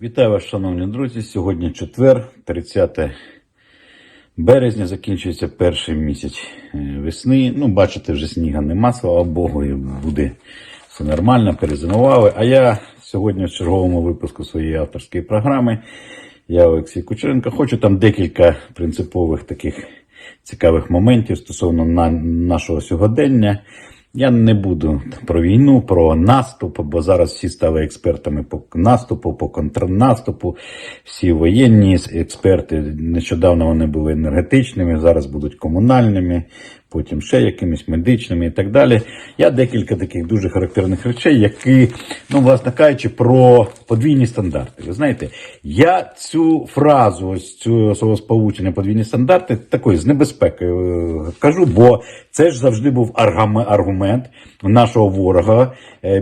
Вітаю вас, шановні друзі. Сьогодні четвер, 30 березня, закінчується перший місяць е, весни. Ну, бачите, вже сніга нема, слава Богу, і буде все нормально, перезимували. А я сьогодні в черговому випуску своєї авторської програми, я Олексій Кучеренко, хочу там декілька принципових таких цікавих моментів стосовно на, нашого сьогодення. Я не буду про війну, про наступ, бо зараз всі стали експертами по наступу, по контрнаступу. Всі воєнні експерти нещодавно вони були енергетичними, зараз будуть комунальними, потім ще якимись медичними і так далі. Я декілька таких дуже характерних речей, які, ну, власне кажучи, про подвійні стандарти. Ви знаєте, я цю фразу, ось цю словосполучення подвійні стандарти такої з небезпекою е, кажу, бо це ж завжди був аргумент нашого ворога, е,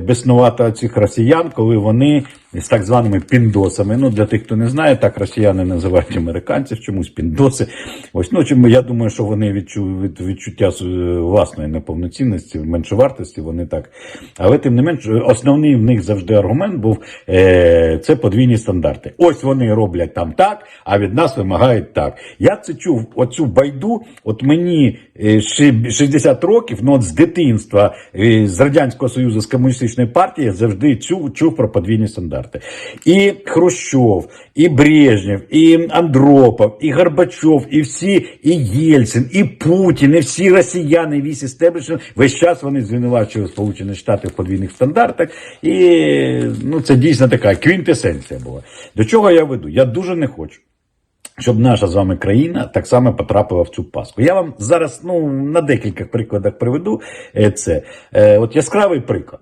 цих росіян, коли вони з так званими піндосами. Ну, для тих, хто не знає, так росіяни називають американців чомусь піндоси. Ось ну чому я думаю, що вони відчу, від відчуття власної неповноцінності, меншовартості, вони так. Але тим не менш, основний в них завжди аргумент був е, це подвійні стандарти. Ось вони роблять там так, а від нас вимагають так. Я це чув оцю байду. От мені е, 60 років, ну от з дитинства е, з радянського союзу з комуністичної партії я завжди чув, чув про подвійні стандарти. І Хрущов, і Брежнєв, і Андропов, і Горбачов, і всі, і Єльцин, і Путін, і всі росіяни, і весь істеблішмент, весь час вони звинувачують Сполучені Штати в подвійних стандартах. І ну, це дійсно така квінтесенція була. До чого я веду? Я дуже не хочу. Щоб наша з вами країна так само потрапила в цю паску. Я вам зараз ну, на декілька прикладах приведу е, це. Е, От яскравий приклад.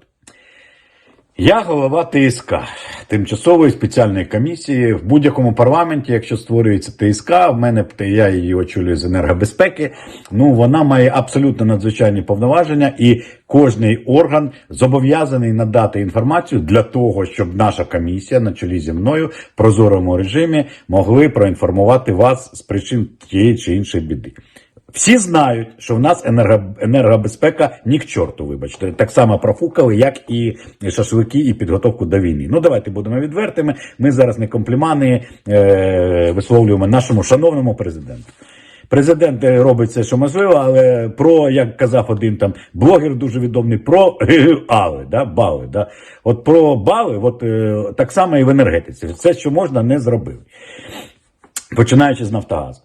Я голова ТСК, тимчасової спеціальної комісії в будь-якому парламенті, якщо створюється ТСК, в мене я її очолюю з енергобезпеки. Ну вона має абсолютно надзвичайні повноваження, і кожний орган зобов'язаний надати інформацію для того, щоб наша комісія на чолі зі мною в прозорому режимі могли проінформувати вас з причин тієї чи іншої біди. Всі знають, що в нас енерго, енергобезпека ні к чорту, вибачте, так само профукали, як і шашлики, і підготовку до війни. Ну давайте будемо відвертими. Ми зараз не комплімани е, висловлюємо нашому шановному президенту. Президент е, робить все, що можливо, але про, як казав один там блогер дуже відомий, про али, да, бали. Да. От про бали, от е, так само і в енергетиці. Все, що можна, не зробили. Починаючи з Нафтогазу.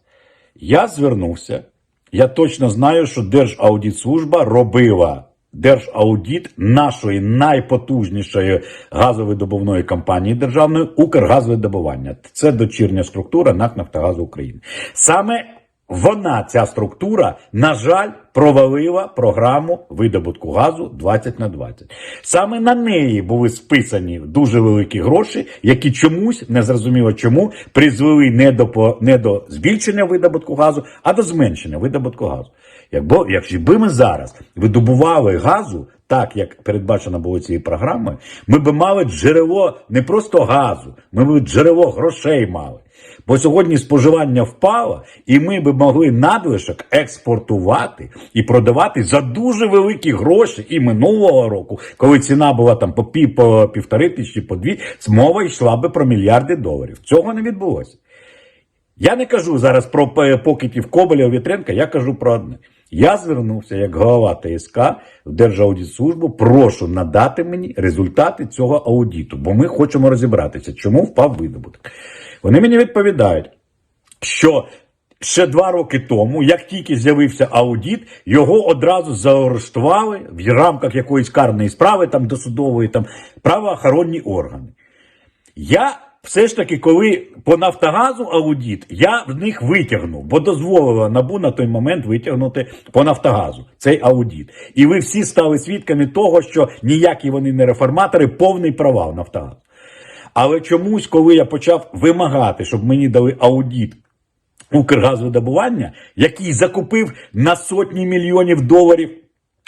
Я звернувся. Я точно знаю, що Держаудитслужба робила держаудит нашої найпотужнішої газовидобувної компанії державної Укргазвидобування. Це дочірня структура НАК Нафтогазу України. Саме вона, ця структура, на жаль, провалила програму видобутку газу 20 на 20. Саме на неї були списані дуже великі гроші, які чомусь, незрозуміло чому, призвели не до, не до збільшення видобутку газу, а до зменшення видобутку газу. Якби, якби ми зараз видобували газу, так як передбачено було цією програмою, ми б мали джерело не просто газу, ми б джерело грошей мали. Бо сьогодні споживання впало, і ми б могли надлишок експортувати і продавати за дуже великі гроші. І минулого року, коли ціна була там по, пів, по півтори тисячі, по дві, мова йшла би про мільярди доларів. Цього не відбулося. Я не кажу зараз про п- покидьків Коболя Вітренка, я кажу про одне. Я звернувся як голова ТСК в Держаудитслужбу, прошу надати мені результати цього аудиту, бо ми хочемо розібратися, чому впав видобуток. Вони мені відповідають, що ще два роки тому, як тільки з'явився аудит, його одразу заарештували в рамках якоїсь карної справи, там досудової, там правоохоронні органи. Я все ж таки, коли по Нафтогазу аудит, я в них витягнув, бо дозволила набу на той момент витягнути по Нафтогазу цей аудит. І ви всі стали свідками того, що ніякі вони не реформатори, повний провал Нафтогазу. Але чомусь, коли я почав вимагати, щоб мені дали аудит Укргазвидобування, який закупив на сотні мільйонів доларів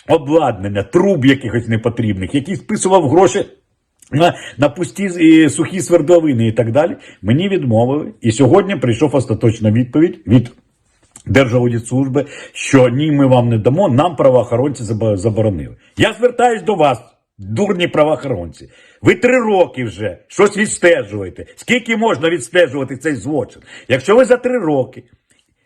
обладнання, труб якихось непотрібних, який списував гроші на, пусті сухі свердловини і так далі, мені відмовили. І сьогодні прийшов остаточна відповідь від Держаудитслужби, що ні, ми вам не дамо, нам правоохоронці заборонили. Я звертаюсь до вас, Дурні правоохоронці. Ви три роки вже щось відстежуєте. Скільки можна відстежувати цей злочин? Якщо ви за три роки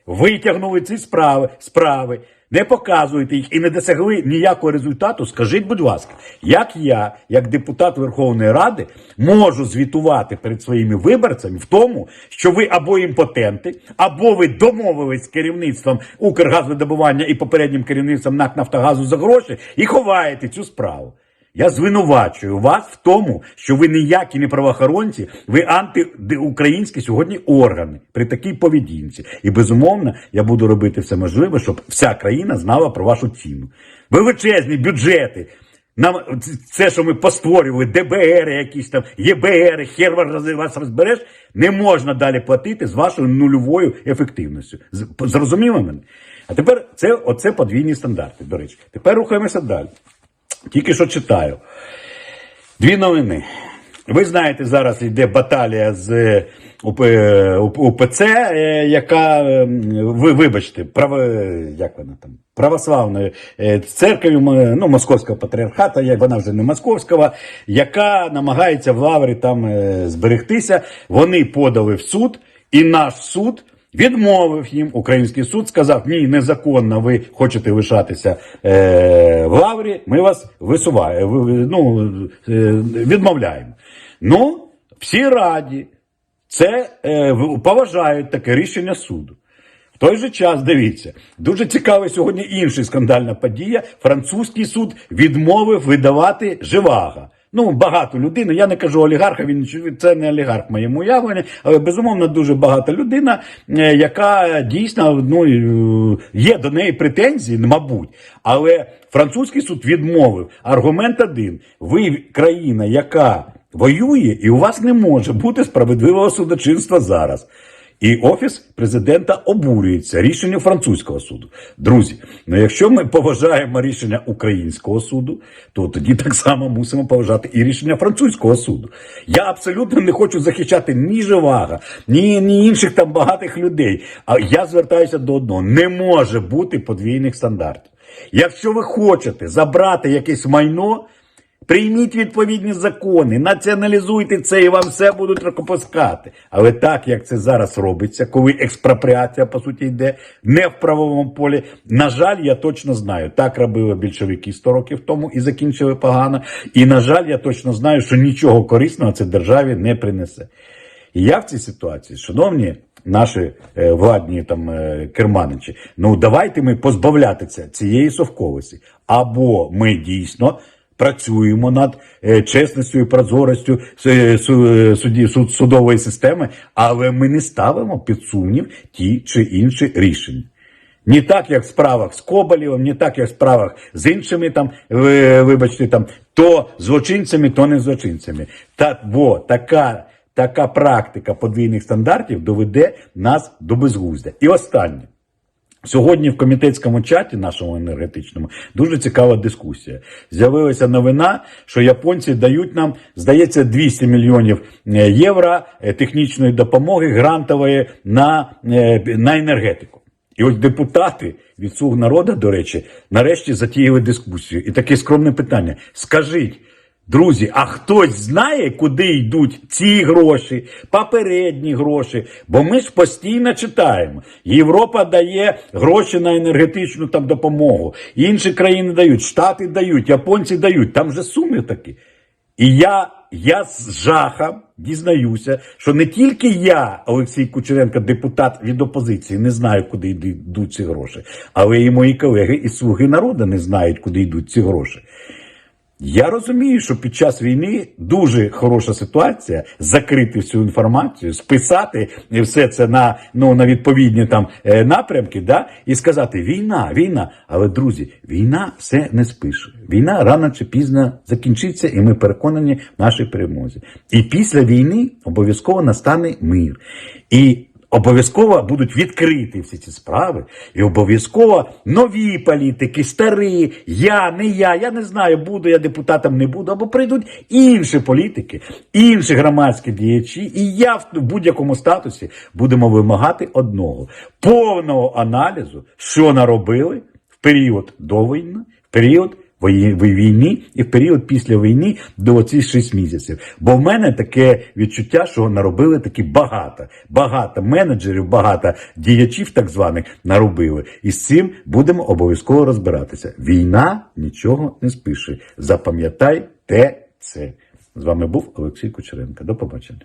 витягнули ці справи, справи, не показуєте їх і не досягли ніякого результату, скажіть, будь ласка, як я, як депутат Верховної Ради, можу звітувати перед своїми виборцями в тому, що ви або імпотенти, або ви домовились з керівництвом Укргазвидобування і попереднім керівництвом НАК Нафтогазу за гроші і ховаєте цю справу. Я звинувачую вас в тому, що ви ніякі не правоохоронці, ви антиукраїнські сьогодні органи при такій поведінці. І безумовно, я буду робити все можливе, щоб вся країна знала про вашу ціну. Величезні бюджети. Нам це, що ми постворювали, ДБР, якісь там ЄБР, хер вас- вас розбереш, не можна далі платити з вашою нульовою ефективністю. Зрозуміло мене? А тепер це оце подвійні стандарти. До речі, тепер рухаємося далі. Тільки що читаю. Дві новини. Ви знаєте, зараз йде баталія з е, УПЦ, е, яка, е, ви вибачте, право, як вона там, православної е, церкви, ну, московського патріархата, вона вже не московського, яка намагається в лаврі там е, зберегтися. Вони подали в суд, і наш суд. Відмовив їм український суд, сказав: ні, незаконно, ви хочете лишатися е, в лаврі, ми вас висуваємо, ну, е, відмовляємо. Ну, всі раді, це е, поважають таке рішення суду. В той же час дивіться, дуже цікава сьогодні інша скандальна подія. Французький суд відмовив видавати живаго. Ну, багато людей, ну, я не кажу олігарха, він це не олігарх в моєму уявленні, але безумовно дуже багата людина, е, яка дійсно ну, е, є до неї претензії, мабуть. Але французький суд відмовив. Аргумент один: ви країна, яка воює, і у вас не може бути справедливого судочинства зараз. І офіс президента обурюється рішенням французького суду. Друзі, ну якщо ми поважаємо рішення українського суду, то тоді так само мусимо поважати і рішення французького суду. Я абсолютно не хочу захищати ні Живага, ні, ні інших там багатих людей. А я звертаюся до одного: не може бути подвійних стандартів. Якщо ви хочете забрати якесь майно. Прийміть відповідні закони, націоналізуйте це і вам все будуть рукопускати. Але так, як це зараз робиться, коли експропріація, по суті, йде не в правовому полі, на жаль, я точно знаю, так робили більшовики 100 років тому і закінчили погано. І, на жаль, я точно знаю, що нічого корисного це державі не принесе. І я в цій ситуації, шановні наші е, владні там е, керманичі, ну давайте ми позбавлятися цієї совковості. Або ми дійсно працюємо над е, чесністю і прозорістю е, е, суд, судової системи, але ми не ставимо під сумнів ті чи інші рішення. Не так, як в справах з Коболєвим, не так, як в справах з іншими там, вибачте, там, то злочинцями, то не злочинцями. Та, бо така, така практика подвійних стандартів доведе нас до безглуздя. І останнє. Сьогодні в комітетському чаті нашому енергетичному дуже цікава дискусія. З'явилася новина, що японці дають нам, здається, 200 мільйонів е, євро е, технічної допомоги грантової на, е, на енергетику. І от депутати від слуг народу, до речі, нарешті затіяли дискусію. І таке скромне питання: скажіть. Друзі, а хтось знає, куди йдуть ці гроші, попередні гроші? Бо ми ж постійно читаємо. Європа дає гроші на енергетичну там допомогу, інші країни дають, Штати дають, японці дають. Там же суми такі. І я, я з жахом дізнаюся, що не тільки я, Олексій Кучеренко, депутат від опозиції, не знаю, куди йдуть ці гроші, але і мої колеги із Слуги народу не знають, куди йдуть ці гроші. Я розумію, що під час війни дуже хороша ситуація закрити всю інформацію, списати все це на, ну, на відповідні там е, напрямки, да, і сказати: війна, війна. Але друзі, війна все не спише. Війна рано чи пізно закінчиться, і ми переконані в нашій перемозі. І після війни обов'язково настане мир. І Обов'язково будуть відкриті всі ці справи, і обов'язково нові політики, старі, я, не я, я не знаю, буду я депутатом, не буду, або прийдуть інші політики, інші громадські діячі, і я в будь-якому статусі будемо вимагати одного повного аналізу, що наробили в період до війни, в період війни і в період після війни до оцих 6 місяців. Бо в мене таке відчуття, що наробили таки багато. Багато менеджерів, багато діячів так званих наробили. І з цим будемо обов'язково розбиратися. Війна нічого не спише. Запам'ятайте це. З вами був Олексій Кучеренко. До побачення.